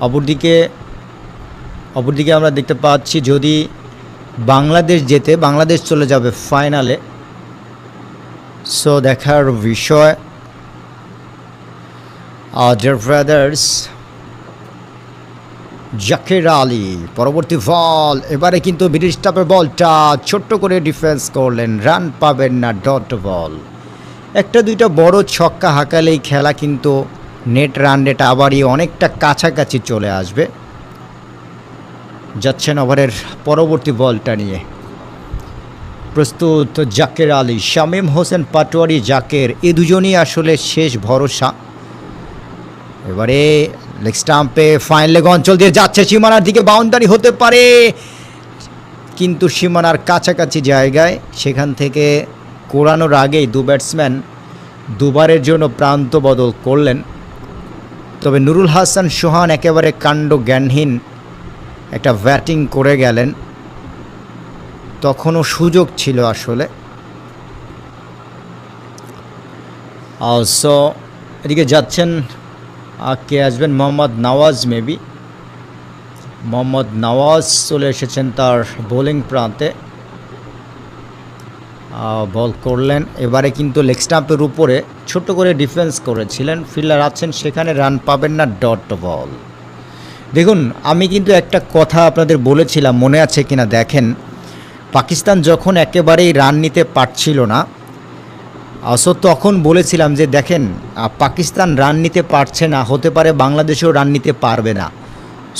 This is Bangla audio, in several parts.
অপরদিকে অপরদিকে আমরা দেখতে পাচ্ছি যদি বাংলাদেশ যেতে বাংলাদেশ চলে যাবে ফাইনালে। সো দেখার বিষয় আদার ব্রাদার্স জাকির আলী, পরবর্তী বল। এবারে কিন্তু ব্রিটিশ টাপের বলটা ছোট্ট করে ডিফেন্স করলেন রান পাবেন না ডট বল একটা দুইটা বড় ছক্কা হাঁকালেই খেলা কিন্তু নেট রান রেট আবারই অনেকটা কাছাকাছি চলে আসবে। যাচ্ছেন ওভারের পরবর্তী বলটা নিয়ে। প্রস্তুত জাকের আলী, শামীম হোসেন পাটোয়ারি, জাকের, এ দুজনই আসলে শেষ ভরসা। এবারে লেগ স্টাম্পে ফাইন লেগ অঞ্চল দিয়ে যাচ্ছে সীমানার দিকে, বাউন্ডারি হতে পারে। কিন্তু সীমানার কাছাকাছি জায়গায় সেখান থেকে কোরানোর আগেই দু ব্যাটসম্যান দুবারের জন্য প্রান্ত বদল করলেন। তবে নুরুল হাসান সোহান একেবারে কাণ্ড জ্ঞানহীন একটা ব্যাটিং করে গেলেন। তখনও সুযোগ ছিল আসলে। সো এদিকে যাচ্ছেন কে আসবেন? মোহাম্মদ নওয়াজ মেবি মোহাম্মদ নওয়াজ চলে এসেছেন তার বোলিং প্রান্তে। বল করলেন। এবারে কিন্তু লেগ স্টাম্পের উপরে ছোট করে ডিফেন্স করেছিলেন। ফিল্ডার আছেন সেখানে, রান পাবেন না, ডট বল। দেখুন, আমি কিন্তু একটা কথা আপনাদের বলেছিলাম, মনে আছে কিনা দেখেন। পাকিস্তান যখন একেবারেই রান নিতে পারছিল না সো তখন বলেছিলাম যে, দেখেন পাকিস্তান রান নিতে পারছে না, হতে পারে বাংলাদেশেও রান নিতে পারবে না।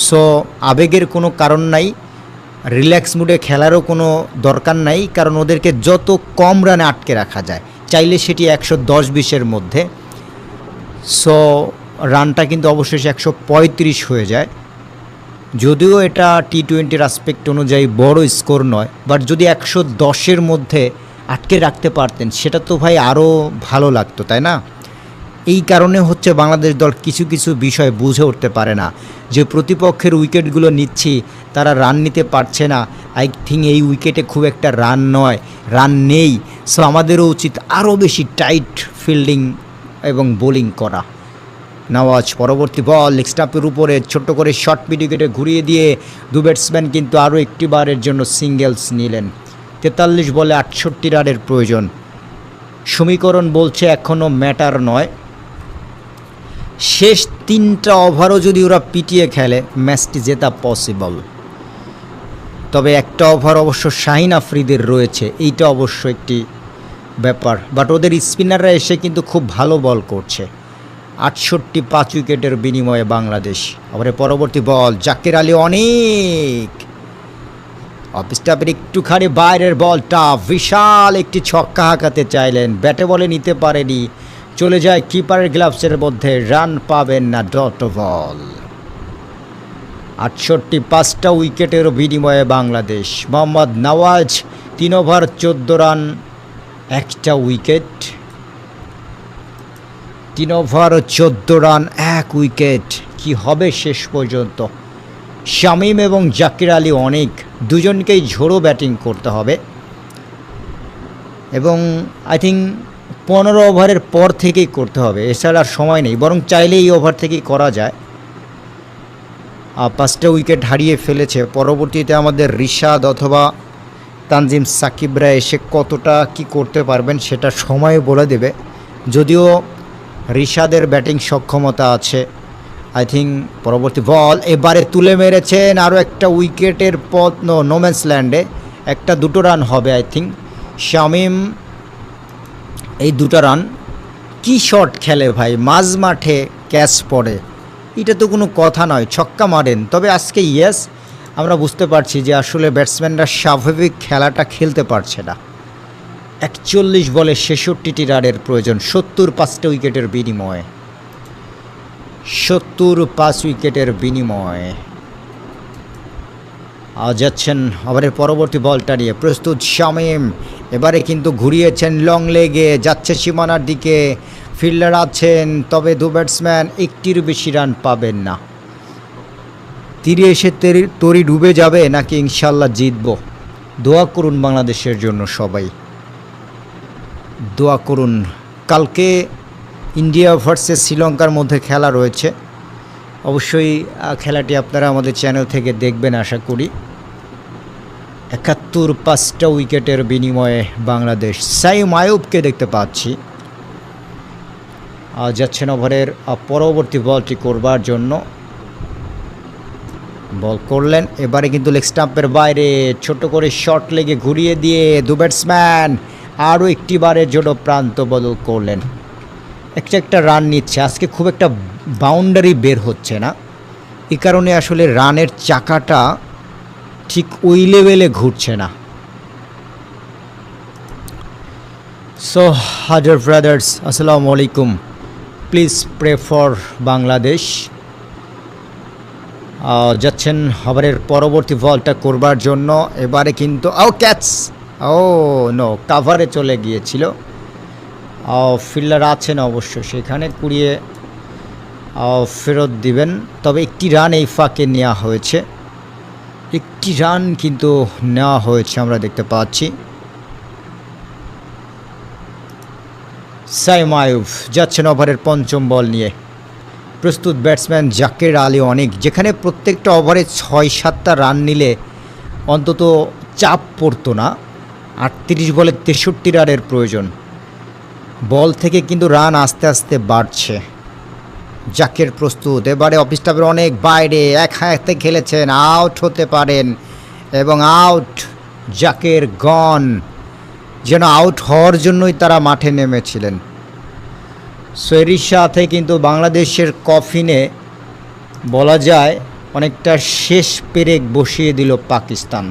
সো আবেগের কোনো কারণ নাই। রিল্যাক্স মুডে খেলারও কোনো দরকার নাই, কারণ ওদেরকে যত কম রানে আটকে রাখা যায়, চাইলে সেটি একশো দশ বিশের মধ্যে। সো, রানটা কিন্তু অবশেষে একশো পঁয়ত্রিশ হয়ে যায়। যদিও এটা টি টোয়েন্টির আসপেক্ট অনুযায়ী বড় স্কোর নয় বাট যদি একশো দশের মধ্যে আটকে রাখতে পারতেন, সেটা তো ভাই আরও ভালো লাগতো, তাই না? এই কারণে হচ্ছে বাংলাদেশ দল কিছু কিছু বিষয় বুঝে উঠতে পারে না। যে প্রতিপক্ষের উইকেটগুলো নিচ্ছি তারা রান নিতে পারছে না। আই থিঙ্ক এই উইকেটে খুব একটা রান নয়। রান নেই। সো আমাদেরও উচিত আরও বেশি টাইট ফিল্ডিং এবং বোলিং করা। নওয়াজ, পরবর্তী বল স্টাম্পের উপরে ছোট্ট করে শর্ট উইকেটে ঘুরিয়ে দিয়ে দু ব্যাটসম্যান কিন্তু আরও একটি বারের জন্য সিঙ্গেলস নিলেন। তেতাল্লিশ বলে আটষট্টি রানের প্রয়োজন। সমীকরণ বলছে এখনও ম্যাটার নয়। শেষ তিনটা ওভারও যদি ওরা পিটিয়ে খেলে ম্যাচটি জেতা পসিবল তবে একটা ওভার অবশ্য শাহিন আফ্রিদের রয়েছে, এইটা অবশ্য একটি ব্যাপার। বাট ওদের স্পিনাররা এসে কিন্তু খুব ভালো বল করছে। আটষট্টি পাঁচ উইকেটের বিনিময়ে বাংলাদেশ। আবার পরবর্তী বল, জাকির আলী অনেক। অফ স্টাফের একটুখানি বাইরের বলটা বিশাল একটি ছক্কা হাঁকাতে চাইলেন, ব্যাটে বলে নিতে পারেনি। চলে যায় কিপারের গ্লাভসের মধ্যে, রান পাবেন না ডট বল আটষট্টি পাঁচটা উইকেটের বিনিময়ে বাংলাদেশ। মোহাম্মদ নওয়াজ তিন ওভার, চোদ্দ রান, একটা উইকেট। তিন ওভার চোদ্দ রান, এক উইকেট। কি হবে শেষ পর্যন্ত? শামীম এবং জাকির আলী অনেক। দুজনকেই ঝোড়ো ব্যাটিং করতে হবে। এবং আই থিঙ্ক পনেরো ওভারের পর থেকেই করতে হবে। এছাড়া আর সময় নেই। বরং চাইলে এই ওভার থেকেই করা যায়। পাঁচটা উইকেট হারিয়ে ফেলেছে। পরবর্তীতে আমাদের রিশাদ অথবা তানজিম সাকিবরা এসে কতটা কি করতে পারবেন সেটা সময় বলে দেবে। যদিও রিশাদের ব্যাটিং সক্ষমতা আছে। আই থিঙ্ক পরবর্তী বল এবারে তুলে মেরেছেন আরও একটা উইকেটের পথ নোম্যান্স ল্যান্ডে একটা দুটো রান হবে আই থিঙ্ক শামিম, এই দুটো রান কি শট খেলে ভাই? মাঝ মাঠে ক্যাচ পড়ে। এটা তো কোনো কথা নয়, ছক্কা মারেন। তবে আজকে ইয়েস আমরা বুঝতে পারছি যে আসলে ব্যাটসম্যানরা স্বাভাবিক খেলাটা খেলতে পারছে না। একচল্লিশ বলে ছেষট্টিটি রানের প্রয়োজন, সত্তর পাঁচটা উইকেটের বিনিময়ে। সত্তর পাঁচ উইকেটের বিনিময়ে। যাচ্ছেন ওভারের পরবর্তী বলটা নিয়ে। প্রস্তুত শামীম, এবারে কিন্তু ঘুরিয়েছেন লং লেগে যাচ্ছে সীমানার দিকে। ফিল্ডার আছেন, তবে দু ব্যাটসম্যান একটির বেশি রান পাবেন না। তীরে এসে তেরি ডুবে যাবে, নাকি ইনশাল্লাহ জিতব? দোয়া করুন বাংলাদেশের জন্য সবাই। দোয়া করুন। কালকে ইন্ডিয়া ভার্সেস শ্রীলঙ্কার মধ্যে খেলা রয়েছে। অবশ্যই খেলাটি আপনারা আমাদের চ্যানেল থেকে দেখবেন, আশা করি। একাত্তর পাঁচটা উইকেটের বিনিময়ে বাংলাদেশ। সাইম আয়ুবকে দেখতে পাচ্ছি। যাচ্ছেন ওভারের পরবর্তী বলটি করবার জন্য। বল করলেন। এবারে কিন্তু লেগ স্টাম্পের বাইরে, ছোট করে শর্ট লেগে ঘুরিয়ে দিয়ে দু ব্যাটসম্যান আরও একটি বারের জন্য প্রান্ত বদল করলেন। একটা একটা রান নিচ্ছে। আজকে খুব একটা বাউন্ডারি বের হচ্ছে না। এই কারণে আসলে রানের চাকাটা ঠিক ওই লেভেলে ঘুরছে না। সো হাজার ব্রাদার্স আসসালামু আলাইকুম। Please pray for Bangladesh. যাচ্ছেন ওভারের পরবর্তী বলটা করবার জন্য। এবারে কিন্তু, ও, ক্যাচ! ও, নো, কাভারে চলে গিয়েছিল। ফিল্ডার আছেন অবশ্য সেখানে, কুড়িয়ে ফেরত দিবেন। তবে একটি রান এই ফাঁকে নেওয়া হয়েছে। একটি রান কিন্তু নেওয়া হয়েছে আমরা দেখতে পাচ্ছি। সাইম আয়ুব যাচ্ছেন ওভারের পঞ্চম বল নিয়ে। প্রস্তুত ব্যাটসম্যান জাকের আলী অনেক, যেখানে প্রত্যেকটা ওভারে ছয় সাতটা রান নিলে অন্তত চাপ পড়তো না। আটত্রিশ বলে তেষট্টি রানের প্রয়োজন। বল থেকে কিন্তু রান আস্তে আস্তে বাড়ছে। জাকের প্রস্তুত, এবারে অফিস স্টাফের অনেক বাইরে, এক হাতে খেলেছেন, আউট হতে পারেন এবং আউট। জাকের গন। যেন আউট হওয়ার জন্যই তারা মাঠে নেমেছিলেন। সো এরই সাথে কিন্তু বাংলাদেশের কফিনে বলা যায় অনেকটা শেষ পেরেক বসিয়ে দিল পাকিস্তান।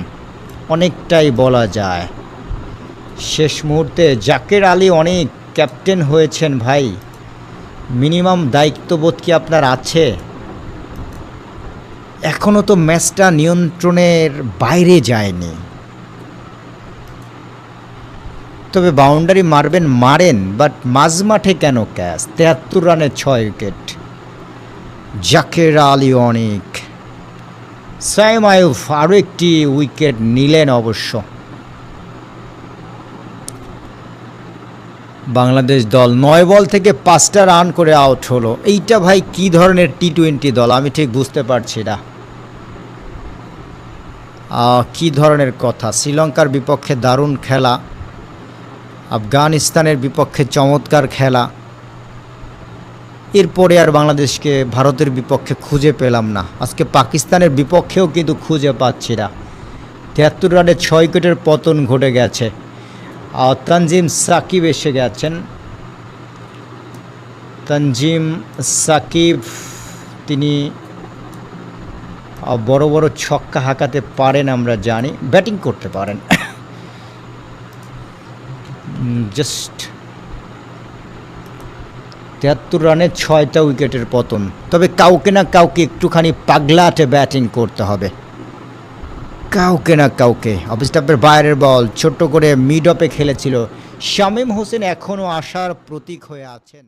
অনেকটাই বলা যায়। শেষ মুহূর্তে জাকের আলী অনেক ক্যাপ্টেন হয়েছেন ভাই। মিনিমাম দায়িত্ববোধ কি আপনার আছে? এখনও তো ম্যাচটা নিয়ন্ত্রণের বাইরে যায়নি। তবে বাউন্ডারি মারবেন, মারেন বাট মাঝ মাঠে কেন ক্যাচ? তেহাত্তর রানে ছয় উইকেট। জাকের আলী অনেক। সাইম আয়ুফ আরও একটি উইকেট নিলেন অবশ্য। বাংলাদেশ দল নয় বল থেকে পাঁচটা রান করে আউট হলো। এইটা ভাই কি ধরনের টি টোয়েন্টি দল? আমি ঠিক বুঝতে পারছি না। কি ধরনের কথা? শ্রীলঙ্কার বিপক্ষে দারুণ খেলা। আফগানিস্তানের বিপক্ষে চমৎকার খেলা। এরপরে আর বাংলাদেশকে ভারতের বিপক্ষে খুঁজে পেলাম না। আজকে পাকিস্তানের বিপক্ষেও কিন্তু খুঁজে পাচ্ছি না। তিয়াত্তর রানে ছয় উইকেটের পতন ঘটে গেছে। আর তানজিম সাকিব এসে গেছেন। তানজিম সাকিব, তিনি বড় বড় ছক্কা হাঁকাতে পারেন আমরা জানি। ব্যাটিং করতে পারেন। জাস্ট তেহাত্তর রানে ছয়টা উইকেটের পতন। তবে কাউকে না কাউকে একটুখানি পাগলাটে ব্যাটিং করতে হবে। কাউকে না কাউকে। অফিস্টাপের বাইরের বল, ছোট্ট করে মিড অপে খেলেছিল শামীম হোসেন এখনও আসার প্রতীক হয়ে আছেন।